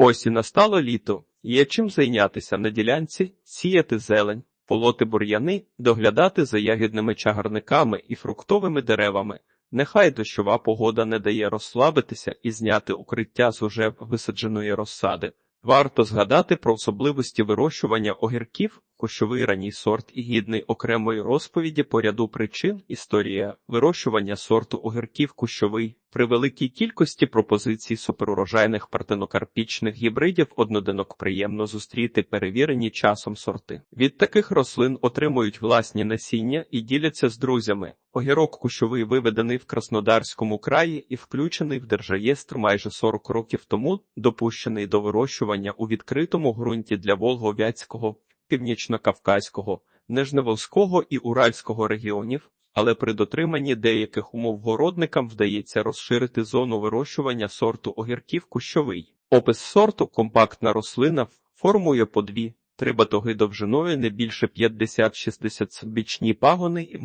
Ось і настало літо. Є чим зайнятися на ділянці, сіяти зелень, полоти бур'яни, доглядати за ягідними чагарниками і фруктовими деревами. Нехай дощова погода не дає розслабитися і зняти укриття з уже висадженої розсади. Варто згадати про особливості вирощування огірків, кущовий ранній сорт і гідний окремої розповіді по ряду причин. Історія вирощування сорту огірків кущовий при великій кількості пропозицій суперурожайних партенокарпічних гібридів однодинок приємно зустріти перевірені часом сорти. Від таких рослин отримують власні насіння і діляться з друзями. Огірок кущовий виведений в Краснодарському краї і включений в держреєстр майже 40 років тому, допущений до вирощування у відкритому ґрунті для Волгов'ятського, Північно-Кавказького, Нижневолзького і Уральського регіонів, але при дотриманні деяких умов городникам вдається розширити зону вирощування сорту огірків кущовий. Опис сорту компактна рослина формує по дві. Три батоги довжиною не більше 50-60 бічні пагони і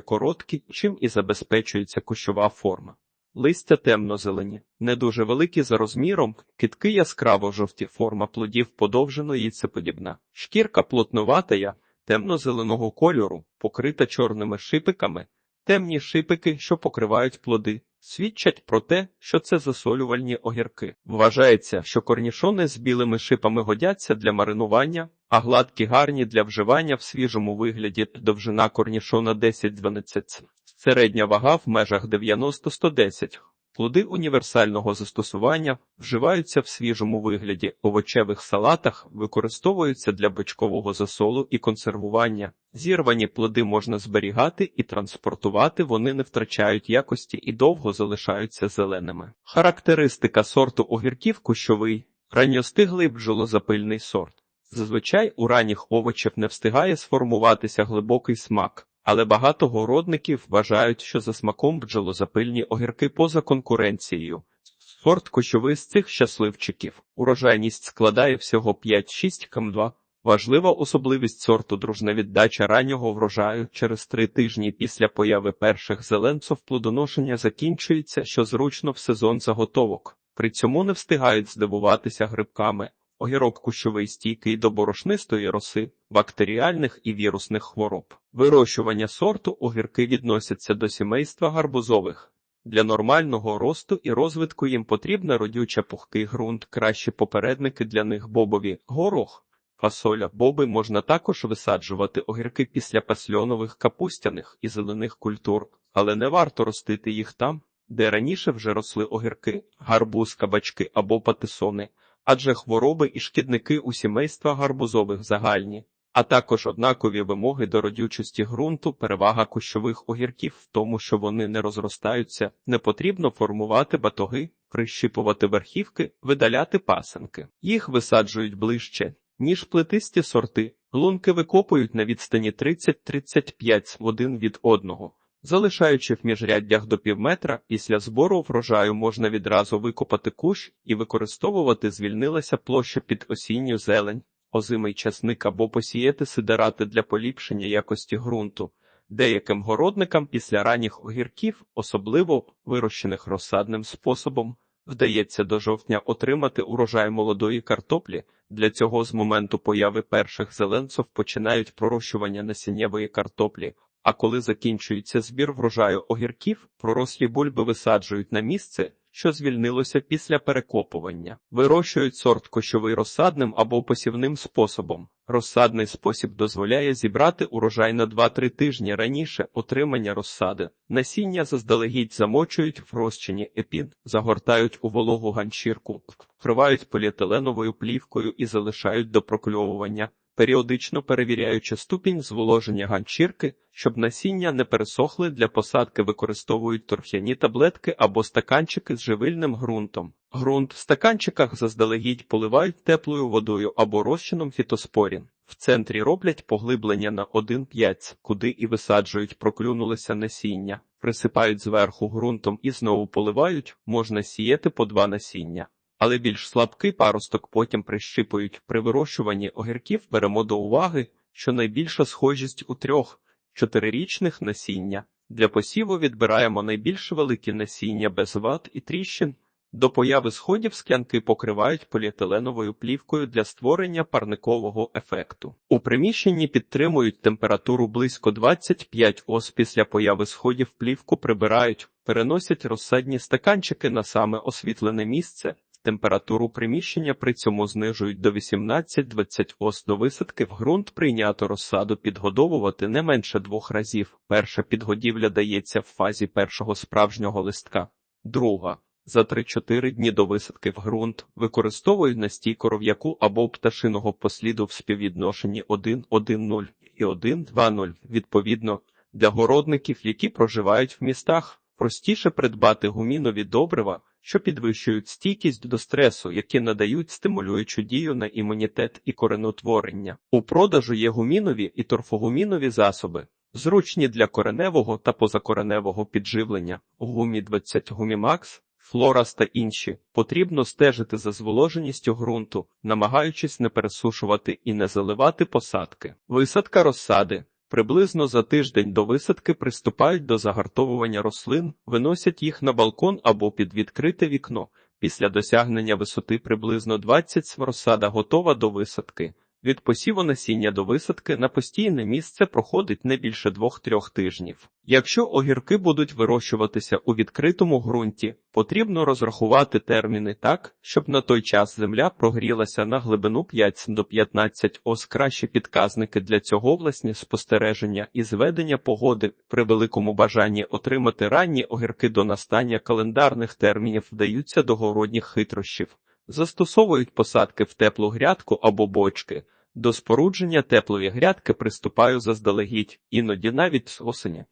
короткі, чим і забезпечується кущова форма. Листя темно-зелені, не дуже великі за розміром, кітки яскраво жовті, форма плодів подовжено яйцеподібна. Шкірка плотнуватая, темно-зеленого кольору, покрита чорними шипиками. Темні шипики, що покривають плоди, свідчать про те, що це засолювальні огірки. Вважається, що корнішони з білими шипами годяться для маринування, а гладкі гарні для вживання в свіжому вигляді довжина корнішона 10-12 середня вага в межах 90-110. Плоди універсального застосування вживаються в свіжому вигляді, овочевих салатах, використовуються для бичкового засолу і консервування. Зірвані плоди можна зберігати і транспортувати, вони не втрачають якості і довго залишаються зеленими. Характеристика сорту огірків кущовий, ранньостиглий бджолозапильний сорт. Зазвичай у ранніх овочів не встигає сформуватися глибокий смак. Але багато городників вважають, що за смаком бджолозапильні огірки поза конкуренцією. Сорт кущовий з цих щасливчиків. Урожайність складає всього 5-6 км2. Важлива особливість сорту дружна віддача раннього врожаю через три тижні після появи перших зеленців плодоношення закінчується, що зручно в сезон заготовок. При цьому не встигають здивуватися грибками. Огірок кущовий стійкий до борошнистої роси, бактеріальних і вірусних хвороб. Вирощування сорту огірки відносяться до сімейства гарбузових. Для нормального росту і розвитку їм потрібна родюча пухкий ґрунт, кращі попередники для них бобові, горох, фасоля, боби можна також висаджувати огірки після пасльонових капустяних і зелених культур, але не варто ростити їх там, де раніше вже росли огірки, гарбуз, кабачки або патисони адже хвороби і шкідники у сімейства гарбузових загальні, а також однакові вимоги до родючості ґрунту, перевага кущових огірків в тому, що вони не розростаються, не потрібно формувати батоги, прищипувати верхівки, видаляти пасенки. Їх висаджують ближче, ніж плетисті сорти, лунки викопують на відстані 30-35 один від одного. Залишаючи в міжряддях до півметра, після збору врожаю можна відразу викопати кущ і використовувати звільнилася площа під осінню зелень, озимий часник або посіяти сидерати для поліпшення якості ґрунту. Деяким городникам після ранніх огірків, особливо вирощених розсадним способом, вдається до жовтня отримати урожай молодої картоплі. Для цього з моменту появи перших зеленців починають пророщування насіннєвої картоплі. А коли закінчується збір врожаю огірків, пророслі бульби висаджують на місце, що звільнилося після перекопування. Вирощують сорт кощовий розсадним або посівним способом. Розсадний спосіб дозволяє зібрати урожай на 2-3 тижні раніше отримання розсади. Насіння заздалегідь замочують в розчині епін, загортають у вологу ганчірку, вкривають поліетиленовою плівкою і залишають до прокльовування періодично перевіряючи ступінь зволоження ганчірки, щоб насіння не пересохли для посадки, використовують торф'яні таблетки або стаканчики з живильним ґрунтом. Грунт в стаканчиках заздалегідь поливають теплою водою або розчином фітоспорін. В центрі роблять поглиблення на 1,5, куди і висаджують, проклюнулося насіння, присипають зверху ґрунтом і знову поливають, можна сіяти по два насіння але більш слабкий паросток потім прищипують. При вирощуванні огірків беремо до уваги, що найбільша схожість у трьох чотирирічних насіння. Для посіву відбираємо найбільш великі насіння без ват і тріщин, До появи сходів склянки покривають поліетиленовою плівкою для створення парникового ефекту. У приміщенні підтримують температуру близько 25 ос після появи сходів плівку прибирають, переносять розсадні стаканчики на саме освітлене місце. Температуру приміщення при цьому знижують до 18-20 ос до висадки в ґрунт прийнято розсаду підгодовувати не менше двох разів. Перша підгодівля дається в фазі першого справжнього листка, друга за 3-4 дні до висадки в ґрунт використовують настій коров'яку або пташиного посліду в співвідношенні 1-1-0 і 1-2-0. Відповідно, для городників, які проживають в містах, простіше придбати гумінові добрива, що підвищують стійкість до стресу, які надають стимулюючу дію на імунітет і коренотворення. У продажу є гумінові і торфогумінові засоби, зручні для кореневого та позакореневого підживлення, гумі 20 гумімакс, флорас та інші. Потрібно стежити за зволоженістю ґрунту, намагаючись не пересушувати і не заливати посадки. Висадка розсади. Приблизно за тиждень до висадки приступають до загартовування рослин, виносять їх на балкон або під відкрите вікно. Після досягнення висоти приблизно 20 см розсада готова до висадки. Від посіву насіння до висадки на постійне місце проходить не більше 2-3 тижнів. Якщо огірки будуть вирощуватися у відкритому ґрунті, потрібно розрахувати терміни так, щоб на той час земля прогрілася на глибину 5 до 15 ос. Кращі підказники для цього власні спостереження і зведення погоди при великому бажанні отримати ранні огірки до настання календарних термінів вдаються до городніх хитрощів. Застосовують посадки в теплу грядку або бочки. До спорудження теплої грядки приступаю заздалегідь, іноді навіть з осені.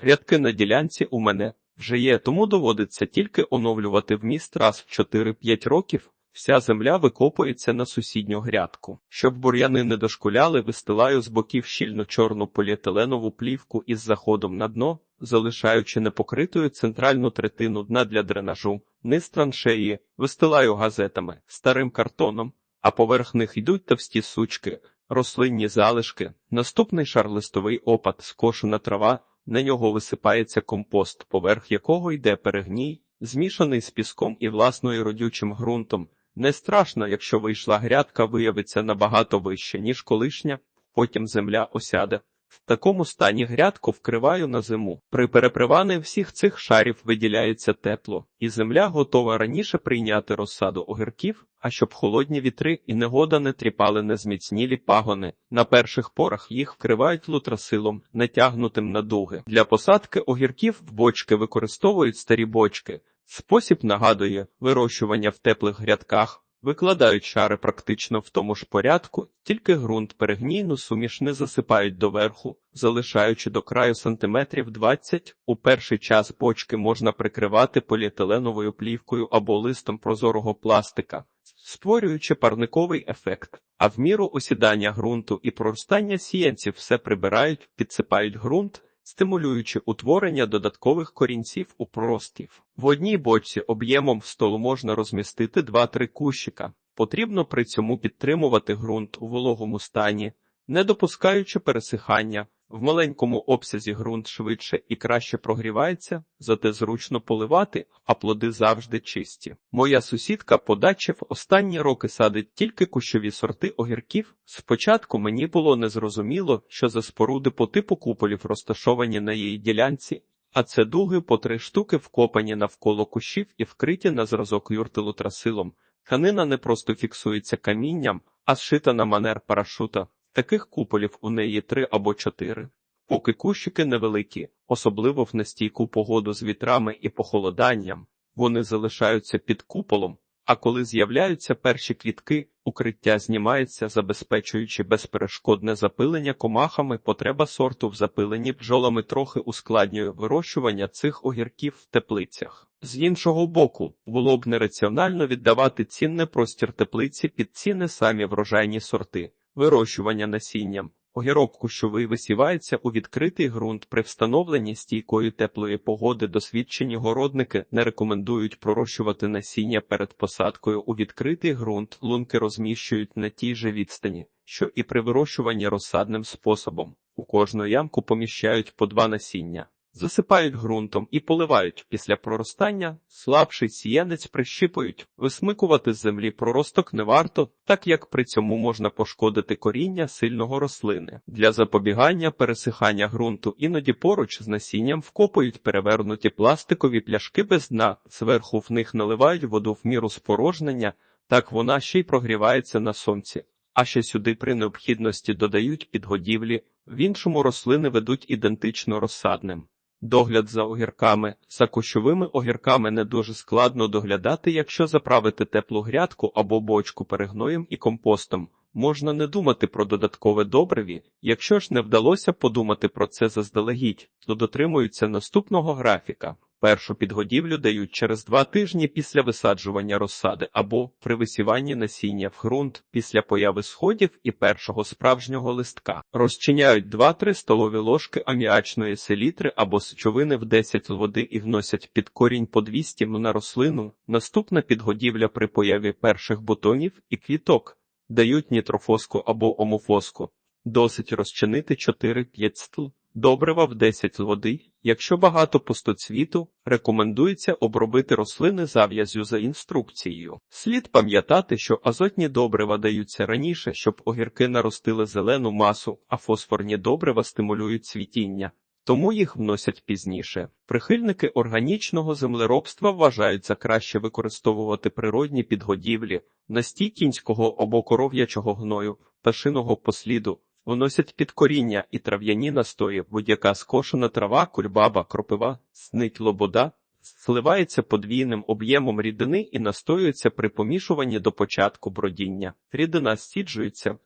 Грядки на ділянці у мене вже є, тому доводиться тільки оновлювати вміст раз в 4-5 років. Вся земля викопується на сусідню грядку. Щоб бур'яни не дошкуляли, вистилаю з боків щільно чорну поліетиленову плівку із заходом на дно, залишаючи непокритою центральну третину дна для дренажу, низ траншеї, вистилаю газетами, старим картоном, а поверх них йдуть товсті сучки, рослинні залишки, наступний шар листовий опад, скошена трава, на нього висипається компост, поверх якого йде перегній, змішаний з піском і власною родючим ґрунтом. Не страшно, якщо вийшла грядка, виявиться набагато вище, ніж колишня, потім земля осяде. В такому стані грядку вкриваю на зиму. При переприванні всіх цих шарів виділяється тепло, і земля готова раніше прийняти розсаду огірків, а щоб холодні вітри і негода не тріпали незміцнілі пагони. На перших порах їх вкривають лутрасилом, натягнутим на дуги. Для посадки огірків в бочки використовують старі бочки. Спосіб нагадує вирощування в теплих грядках. Викладають шари практично в тому ж порядку, тільки ґрунт перегнійну суміш не засипають доверху, залишаючи до краю сантиметрів 20. У перший час бочки можна прикривати поліетиленовою плівкою або листом прозорого пластика, створюючи парниковий ефект. А в міру осідання ґрунту і проростання сіянців все прибирають, підсипають ґрунт, стимулюючи утворення додаткових корінців у проростків. В одній бочці об'ємом в столу можна розмістити 2-3 кущика. Потрібно при цьому підтримувати ґрунт у вологому стані, не допускаючи пересихання. В маленькому обсязі ґрунт швидше і краще прогрівається, зате зручно поливати, а плоди завжди чисті. Моя сусідка по дачі в останні роки садить тільки кущові сорти огірків. Спочатку мені було незрозуміло, що за споруди по типу куполів розташовані на її ділянці, а це дуги по три штуки вкопані навколо кущів і вкриті на зразок юртилу трасилом. Тканина не просто фіксується камінням, а зшита на манер парашута. Таких куполів у неї три або чотири. Поки кущики невеликі, особливо в нестійку погоду з вітрами і похолоданням, вони залишаються під куполом, а коли з'являються перші квітки, укриття знімається, забезпечуючи безперешкодне запилення комахами, потреба сорту в запиленні бджолами трохи ускладнює вирощування цих огірків в теплицях. З іншого боку, було б нераціонально віддавати цінне простір теплиці під ціни самі врожайні сорти. Вирощування насінням. Огірок кущовий висівається у відкритий ґрунт при встановленні стійкої теплої погоди. Досвідчені городники не рекомендують пророщувати насіння перед посадкою у відкритий ґрунт. Лунки розміщують на тій же відстані, що і при вирощуванні розсадним способом. У кожну ямку поміщають по два насіння. Засипають ґрунтом і поливають. Після проростання слабший сіянець прищипують. Висмикувати з землі проросток не варто, так як при цьому можна пошкодити коріння сильного рослини. Для запобігання пересихання ґрунту іноді поруч з насінням вкопують перевернуті пластикові пляшки без дна, зверху в них наливають воду в міру спорожнення, так вона ще й прогрівається на сонці. А ще сюди при необхідності додають підгодівлі, в іншому рослини ведуть ідентично розсадним. Догляд за огірками. За кущовими огірками не дуже складно доглядати, якщо заправити теплу грядку або бочку перегноєм і компостом. Можна не думати про додаткове добриві, якщо ж не вдалося подумати про це заздалегідь, то дотримуються наступного графіка. Першу підгодівлю дають через два тижні після висаджування розсади або при висіванні насіння в ґрунт після появи сходів і першого справжнього листка. Розчиняють 2-3 столові ложки аміачної селітри або сечовини в 10 води і вносять під корінь по 200 м на рослину. Наступна підгодівля при появі перших бутонів і квіток дають нітрофоску або омофоску. Досить розчинити 4-5 стл. Добрива в 10 води. Якщо багато пустоцвіту, рекомендується обробити рослини зав'язю за інструкцією. Слід пам'ятати, що азотні добрива даються раніше, щоб огірки наростили зелену масу, а фосфорні добрива стимулюють цвітіння. Тому їх вносять пізніше. Прихильники органічного землеробства вважають за краще використовувати природні підгодівлі, настій кінського або коров'ячого гною, пташиного посліду, вносять під коріння і трав'яні настої, будь-яка скошена трава, кульбаба, кропива, снить лобода, сливається подвійним об'ємом рідини і настоюється при помішуванні до початку бродіння. Рідина стіджується,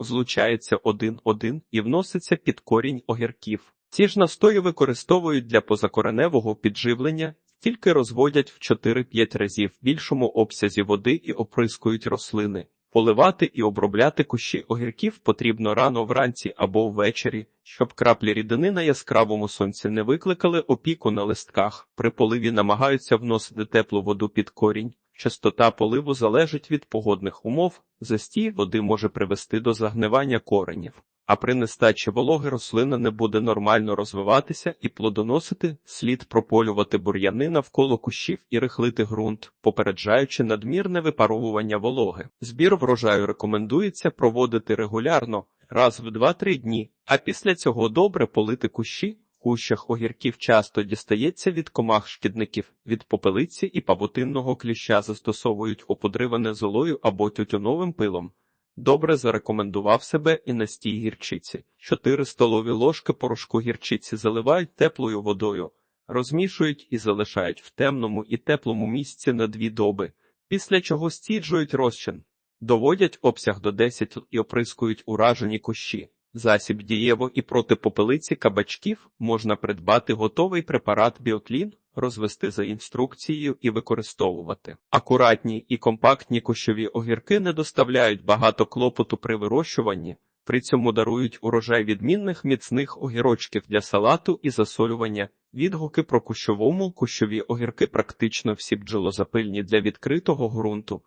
злучається один-один і вноситься під корінь огірків. Ці ж настої використовують для позакореневого підживлення, тільки розводять в 4-5 разів більшому обсязі води і оприскують рослини. Поливати і обробляти кущі огірків потрібно рано вранці або ввечері, щоб краплі рідини на яскравому сонці не викликали опіку на листках. При поливі намагаються вносити теплу воду під корінь. Частота поливу залежить від погодних умов, застій води може привести до загнивання коренів, а при нестачі вологи рослина не буде нормально розвиватися і плодоносити, слід прополювати бур'яни навколо кущів і рихлити ґрунт, попереджаючи надмірне випаровування вологи. Збір врожаю рекомендується проводити регулярно, раз в 2-3 дні, а після цього добре полити кущі. Кущах огірків часто дістається від комах шкідників, від попелиці і павутинного кліща застосовують оподриване золою або тютюновим пилом. Добре зарекомендував себе і настій гірчиці. 4 столові ложки порошку гірчиці заливають теплою водою, розмішують і залишають в темному і теплому місці на дві доби, після чого стіджують розчин, доводять обсяг до 10 і оприскують уражені кущі. Засіб дієво і проти попелиці кабачків можна придбати готовий препарат біоклін, розвести за інструкцією і використовувати. Акуратні і компактні кущові огірки не доставляють багато клопоту при вирощуванні, при цьому дарують урожай відмінних міцних огірочків для салату і засолювання. Відгуки про кущовому кущові огірки практично всі бджолозапильні для відкритого ґрунту.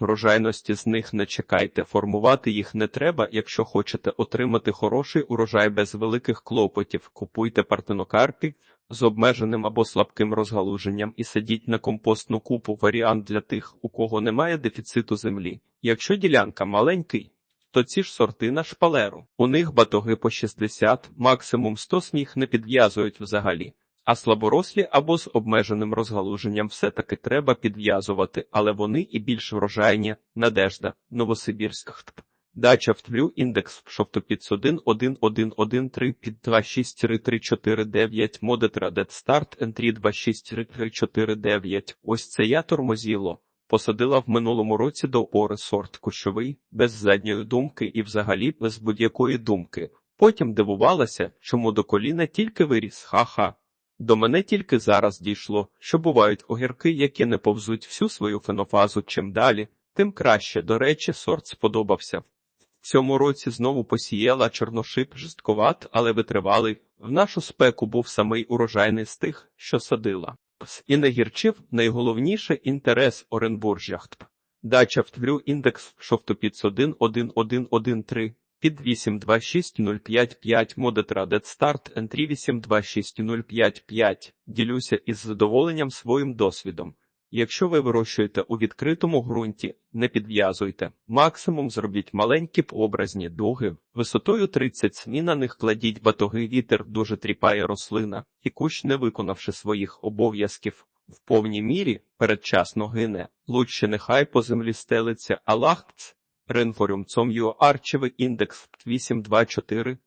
Врожайності з них не чекайте, формувати їх не треба, якщо хочете отримати хороший урожай без великих клопотів. Купуйте партенокарпі з обмеженим або слабким розгалуженням і садіть на компостну купу варіант для тих, у кого немає дефіциту землі. Якщо ділянка маленький, то ці ж сорти на шпалеру. У них батоги по 60, максимум 100 сміх не підв'язують взагалі. А слаборослі або з обмеженим розгалуженням все-таки треба підв'язувати, але вони і більш врожайні. Надежда, Новосибірськ. Дача втвлю індекс шовтопіц 1 1 1 1 3 під 2 6 3 3 4 9 модет радет старт ентрі 2 6 3 3 4 9 Ось це я тормозіло. Посадила в минулому році до опори сорт кущовий, без задньої думки і взагалі без будь-якої думки. Потім дивувалася, чому до коліна тільки виріс, ха-ха. До мене тільки зараз дійшло, що бувають огірки, які не повзуть всю свою фенофазу чим далі, тим краще. До речі, сорт сподобався. Цьому році знову посіяла чорношип жорстковат, але витривалий. В нашу спеку був самий урожайний з тих, що садила. І не гірчив найголовніше інтерес Оренбуржяхт. Дача втвлю індекс шовтопіц 1 1 1 1 3 Під 826055 Modetraded Start Entry 826055. Ділюся із задоволенням своїм досвідом. Якщо ви вирощуєте у відкритому ґрунті, не підв'язуйте. Максимум зробіть маленькі пообразні дуги. Висотою 30 см на них кладіть батоги вітер дуже тріпає рослина, і кущ, не виконавши своїх обов'язків, в повній мірі передчасно гине. Лучше нехай по землі стелиться Алахц. Ренфоріум цом'ю арчевий індекс 824.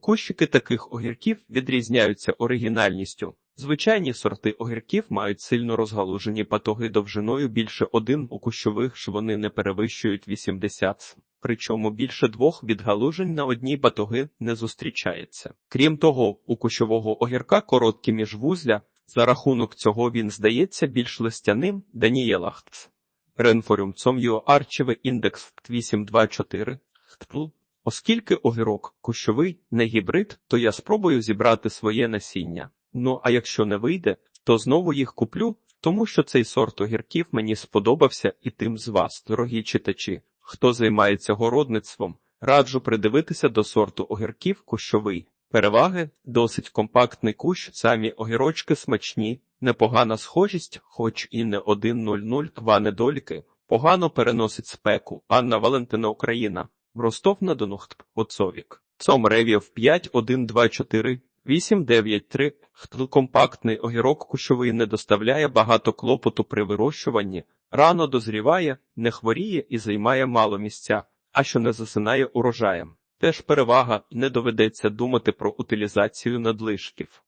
Кущики таких огірків відрізняються оригінальністю. Звичайні сорти огірків мають сильно розгалужені патоги довжиною більше один у кущових ж вони не перевищують 80 см. Причому більше двох відгалужень на одній батоги не зустрічається. Крім того, у кущового огірка короткі міжвузля, за рахунок цього він здається більш листяним Данієлахц. Ренфоріум цом'ю арчевий індекс 824. Оскільки огірок кущовий не гібрид, то я спробую зібрати своє насіння. Ну а якщо не вийде, то знову їх куплю, тому що цей сорт огірків мені сподобався і тим з вас, дорогі читачі, хто займається городництвом, раджу придивитися до сорту огірків кущовий. Переваги досить компактний кущ, самі огірочки смачні, непогана схожість, хоч і не 1.00, два недоліки, погано переносить спеку. Анна Валентина Україна. Ростов на Дону Отцовік. Цом Ревів 5124 893. Компактний огірок кущовий не доставляє багато клопоту при вирощуванні, рано дозріває, не хворіє і займає мало місця, а що не засинає урожаєм. Теж перевага не доведеться думати про утилізацію надлишків.